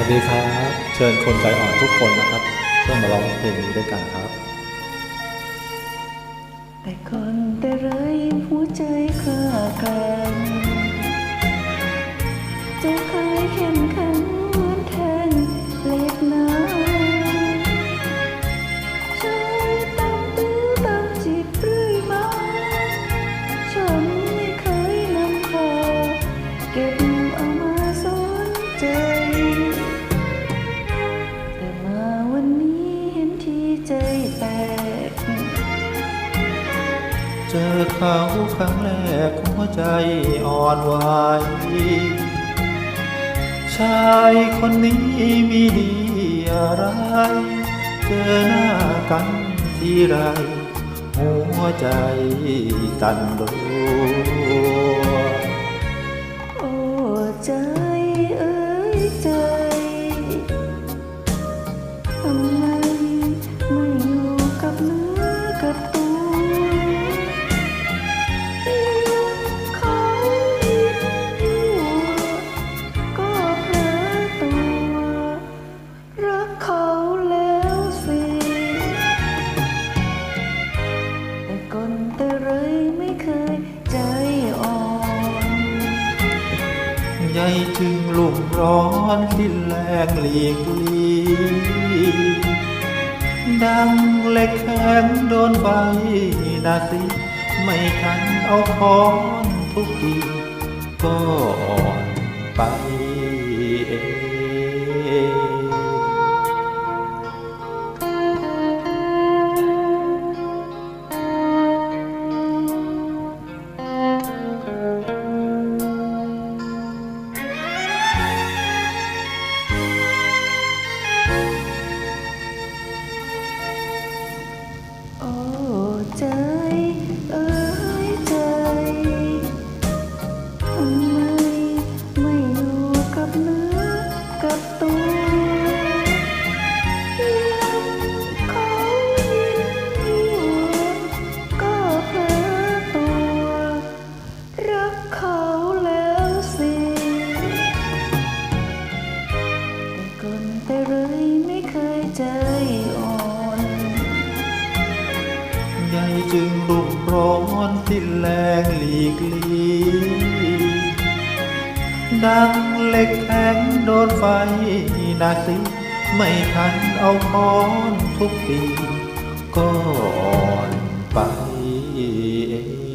ัสดีครับ เชิญคนใจอ่อนทุกคนนะครับช่วยมาร้องเพลงนี้ด้วยกันครับ แต่ก่อนแต่ไรหัวใจคลากันจะเคยเข้มข็งเหมือนแทนเล็กน้ำใช้ตามตื้อตามจิตเรื่อยมา ฉันไม่เคยนำพาเก็บ เจอเขาครั้งแรกหัวใจอ่อนไหวชายคนนี้มีดีอะไร เจอหน้ากันทีไร หัวใจตันรัวโอ้ใจเอ้ยใจทำไมไม่อยู่กับเนื้อกับตัว ใหญ่จึงลุ่มร้อนสิ้นแรงหลีกลีดังเล็กแข็งโดนใบนาสิไม่ทันเอาค้อนทุกทีก็อ่อนไป ใจึงรุ่มร้อนสิ้นแรงหลีกลีดังเหล็กแข็งโดนไฟนาสิไม่ทันเอาค้อนทุกทีก็อ่อนไปเอง